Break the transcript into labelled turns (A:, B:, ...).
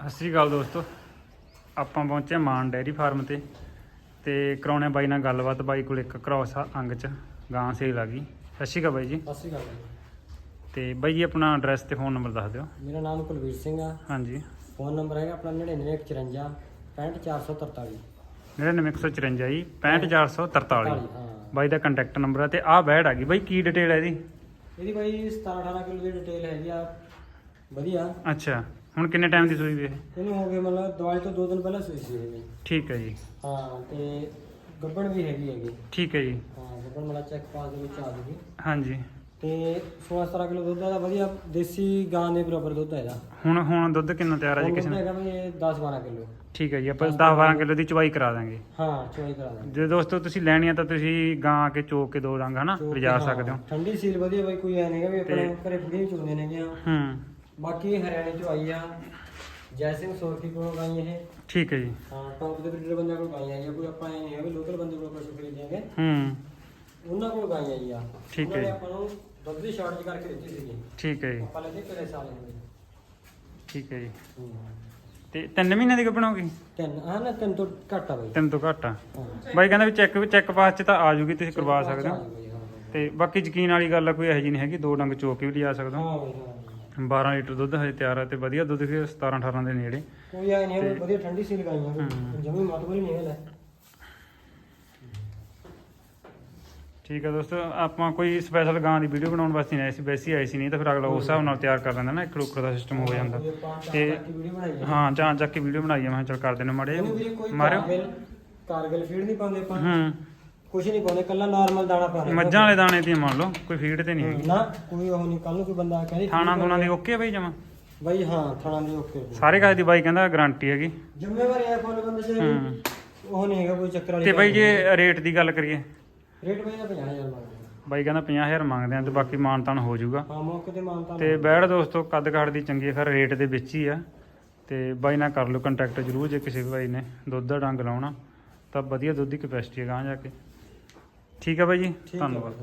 A: ਸਤਿ ਸ਼੍ਰੀ ਅਕਾਲ ਦੋਸਤੋ। ਆਪਾਂ ਪਹੁੰਚੇ ਮਾਨ ਡੈਰੀ ਫਾਰਮ ਤੇ ਤੇ ਕਰਾਉਣੇ ਬਾਈ ਨਾਲ ਗੱਲਬਾਤ। ਬਾਈ ਕੋਲ ਇੱਕ ਕ੍ਰੋਸ ਆ ਅੰਗ ਚ ਗਾਂ ਸੇਲ ਆ ਗਈ। ਸਤਿ ਸ਼੍ਰੀ ਅਕਾਲ ਬਾਈ ਜੀ।
B: ਸਤਿ ਸ਼੍ਰੀ ਅਕਾਲ ਜੀ।
A: ਤੇ ਬਾਈ ਜੀ ਆਪਣਾ ਐਡਰੈਸ ਤੇ ਫੋਨ ਨੰਬਰ ਦੱਸ ਦਿਓ।
B: ਮੇਰਾ ਨਾਮ ਕੁਲਵੀਰ ਸਿੰਘ ਆ।
A: ਹਾਂਜੀ।
B: ਫੋਨ ਨੰਬਰ ਹੈਗਾ ਆਪਣਾ 9954 65443
A: 99154 ਜੀ 65443
B: ਹਾਂ।
A: ਬਾਈ ਦਾ ਕੰਟੈਕਟ ਨੰਬਰ ਆ ਤੇ ਆਹ ਬੈਡ ਆ ਗਈ। ਬਾਈ ਕੀ ਡਿਟੇਲ ਹੈ ਇਹਦੀ?
B: ਇਹਦੀ ਬਾਈ 17 18 ਕਿਲੋ ਦੀ ਡਿਟੇਲ ਹੈਗੀ ਆ। ਵਧੀਆ।
A: ਅੱਛਾ। ਹੁਣ ਕਿੰਨੇ ਟਾਈਮ ਦੀ ਸੂਈ ਵੀ ਇਹ?
B: ਇਹਨੂੰ ਹੋ ਗਏ ਮਤਲਬ ਦਵਾਈ ਤੋਂ 2 ਦਿਨ ਪਹਿਲਾਂ ਸੂਈ ਸੀ ਇਹ
A: ਠੀਕ ਹੈ ਜੀ।
B: ਹਾਂ ਤੇ ਗੱਬਣ ਵੀ ਹੈਗੀ ਹੈਗੀ।
A: ਠੀਕ ਹੈ ਜੀ।
B: ਹਾਂ ਗੱਬਣ ਮਲਾ ਚੈੱਕ ਪਾਸ ਦੇ ਵਿੱਚ ਆ ਜੂਗੀ।
A: ਹਾਂਜੀ।
B: ਤੇ 16 17 ਕਿਲੋ ਦੁੱਧ ਦਾ ਵਧੀਆ ਦੇਸੀ ਗਾਂ ਦੇ ਬਰਾਬਰ ਦੁੱਧ ਹੈ ਇਹਦਾ।
A: ਹੁਣ ਹੁਣ ਦੁੱਧ ਕਿੰਨਾ ਤਿਆਰ ਆ ਜੀ
B: ਹੁਣ
A: ਕਿਸੇ
B: ਦੁੱਧ
A: ਨੇ?
B: ਹੈਗਾ ਵੀ ਇਹ 10 12 ਕਿਲੋ।
A: ਠੀਕ ਹੈ ਜੀ ਆਪਾਂ 10 12 ਕਿਲੋ ਦੀ ਚਵਾਈ ਕਰਾ ਦਾਂਗੇ
B: ਹਾਂ ਚੋਈ ਕਰਾ ਦਾਂਗੇ
A: ਜੇ ਦੋਸਤੋ ਤੁਸੀਂ ਲੈਣੀ ਆ ਤਾਂ ਤੁਸੀਂ ਗਾਂ ਆ ਕੇ ਚੋਕ ਕੇ ਦੋ ਰੰਗ ਹਨਾ ਲਿਜਾ
B: ਹਾਂ,
A: ਸਕਦੇ ਹੋ।
B: ਠੰਡੀ ਸੀਲ ਵਧੀਆ ਬਾਈ ਕੋਈ ਐ ਨਹੀਂਗਾ ਵੀ ਆਪਣੇ ਘਰੇ ਫੜੀ ਚੋਂਦੇ ਨੇਗੇ
A: ਹੂੰ।
B: ਬਾਕੀ ਇਹ ਹਰਿਆਣੇ ਚੋਂ ਆਈ ਆ। ਜੈ ਸਿੰਘ ਸੋਰਠੀ ਕੋਲੋਂ ਗਾਈ ਇਹ।
A: ਠੀਕ ਹੈ ਜੀ।
B: ਹਾਂ ਟੌਪ ਦੇ ਬਰੀਡਰ ਬੰਦਿਆਂ ਕੋਲ ਗਾਈ ਆਈ ਆ ਕੋਈ ਆਪਾਂ ਇਹ ਨਹੀਂ ਹੈ ਵੀ ਲੋਕਲ ਬੰਦੇ ਕੋਲ ਪਸ਼ੂ ਖਰੀਦੇਂਗੇ
A: ਹੂੰ।
B: ਉਹਨਾਂ ਕੋਲ ਗਾਈ ਆਈ ਆ
A: ਠੀਕ
B: ਉਹਨਾਂ ਨੇ
A: ਹੈ।
B: ਆਪਾਂ ਨੂੰ ਦੁੱਧ ਦੀ ਸ਼ਾਰਟ ਕਰਕੇ ਦਿੱਤੀ ਸੀਗੀ।
A: ਠੀਕ ਹੈ ਜੀ।
B: ਆਪਾਂ ਲੈਦੇ ਕਿਹੜੇ ਸਾਲ ਹੁੰਦੇ
A: ਠੀਕ ਹੈ ਜੀ। ਤੇ 3 ਮਹੀਨੇ ਦੀ ਹੋਗੀ
B: ਤਿੰਨ ਆ ਨਾ ਤਿੰਨ ਤੋਂ ਘੱਟ ਆ ਬਾਈ।
A: ਤਿੰਨ ਤੋਂ ਘੱਟ ਆ। ਬਾਈ ਕਹਿੰਦਾ ਵੀ ਚੈੱਕ ਚੈੱਕ ਪਾਸ ਚ ਤਾਂ ਆ ਜੂਗੀ ਤੁਸੀਂ ਕਰਵਾ ਸਕਦੇ ਹੋ। ਤੇ ਬਾਕੀ ਯਕੀਨ ਵਾਲੀ ਗੱਲ ਆ ਕੋਈ ਇਹੋ ਜਿਹੀ ਨਹੀਂ ਹੈਗੀ ਦੋ ਡੰਗ ਚੋਕ ਕੇ ਵੀ ਲਿਜਾ ਸਕਦੇ ਹੋ।
B: ਹਾਂ ਬਾਈ, ਹਾਂ
A: 12 ਲੀਟਰ ਦੁੱਧ ਹਜੇ ਤਿਆਰ ਆ ਤੇ ਵਧੀਆ ਦੁੱਧ ਕਿ 17 18 ਦੇ ਨੇੜੇ।
B: ਕੋਈ ਐ ਨਹੀਂ ਹੈ ਵਧੀਆ ਠੰਡੀ
A: ਹੂੰ।
B: ਜਮੀ ਨਹੀਂ ਹੈ ਲੈ।
A: ਠੀਕ ਹੈ ਦੋਸਤੋ ਆਪਾਂ ਕੋਈ ਸਪੈਸ਼ਲ ਗਾਂ ਦੀ ਵੀਡੀਓ ਬਣਾਉਣ ਵਾਸਤੇ ਨਹੀਂ ਆਏ ਸੀ ਵੈਸੇ ਹੀ ਆਏ ਸੀ ਨਹੀਂ ਤਾਂ ਫਿਰ ਅਗਲਾ ਉਸ ਹਿਸਾਬ ਨਾਲ ਤਿਆਰ ਕਰ ਲੈਂਦਾ ਨਾ ਇੱਕ ਰੁੱਖ ਦਾ ਸਿਸਟਮ ਹੋ ਜਾਂਦਾ। ਤੇ-
B: ਦੀ ਹੈ
A: ਹਾਂ ਜਾਂ ਚੱਕ ਕੇ ਵੀਡੀਓ ਬਣਾਈ ਆ ਮੈਂ ਚੱਲ ਕਰ ਦੇਣਾ ਮਾੜੇ ਮਾਰਿਓ।
B: ਕਾਰਗਿਲ ਫੀਡ ਨਹੀਂ ਪਾਉਂਦੇ ਆਪਾਂ।
A: ਹੂੰ।
B: ਕੁਝ ਨਹੀਂ ਪਾਉਂਦੇ ਕੱਲਾ ਨਾਰਮਲ ਦਾਣਾ ਪਾ ਰਹੇ
A: ਮੱਝਾਂ ਵਾਲੇ ਦਾਣੇ ਤੇ ਮੰਨ ਲਓ ਕੋਈ ਫੀਡ ਤੇ ਨਹੀਂ ਹੈਗੀ।
B: ਨਾ ਕੋਈ ਉਹ ਨਹੀਂ ਕੱਲ ਨੂੰ ਕੋਈ ਬੰਦਾ ਕਹਿੰਦੇ
A: ਥਾਣਾ ਥੂਣਾ ਦੀ ਓਕੇ ਬਈ ਜਮਾ?
B: ਬਾਈ ਹਾਂ ਥਾਣਾ ਦੀ ਓਕੇ
A: ਸਾਰੇ ਕਾਜ ਦੀ ਬਾਈ ਕਹਿੰਦਾ ਗਾਰੰਟੀ ਹੈਗੀ।
B: ਜ਼ਿੰਮੇਵਾਰੀ ਹੈ ਫੁੱਲ ਬੰਦੇ
A: ਹੂੰ।
B: ਉਹ ਨਹੀਂ ਹੈਗਾ ਕੋਈ ਚੱਕਰ ਵਾਲੀ
A: ਤੇ ਬਾਈ। ਜੇ ਰੇਟ ਦੀ ਗੱਲ ਕਰੀਏ।
B: ਰੇਟ ਬਾਈ ਦਾ 50000 ਮੰਗਦੇ
A: ਬਾਈ ਕਹਿੰਦਾ 50000 ਮੰਗਦੇ ਆ ਤੇ ਬਾਕੀ ਮਾਨਤਾਨ ਹੋ ਜਾਊਗਾ।
B: ਹਾਂ ਮੌਕੇ ਤੇ ਮਾਨਤਾ
A: ਤੇ ਬੈੜ ਦੋਸਤੋ ਕੱਦ ਕਾਠ ਦੀ ਚੰਗੀ ਫਿਰ ਰੇਟ ਦੇ ਵਿੱਚ ਹੀ ਆ। ਤੇ ਬਾਈ ਨਾਲ ਕਰ ਲਓ ਕੰਟੈਕਟ ਜਰੂਰ ਜੇ ਕਿਸੇ ਬਾਈ ਨੇ ਦੁੱਧ ਦਾ ਡੰਗ ਲਾਉਣਾ ਤਾਂ ਵਧੀਆ ਦੁੱਧ ਦੀ ਕਪੈਸਿਟੀ ਹੈ ਗਾਂ ਜਾ ਕੇ। ਠੀਕ ਆ ਬਾਈ ਜੀ
B: ਹੈ
A: ਧੰਨਵਾਦ।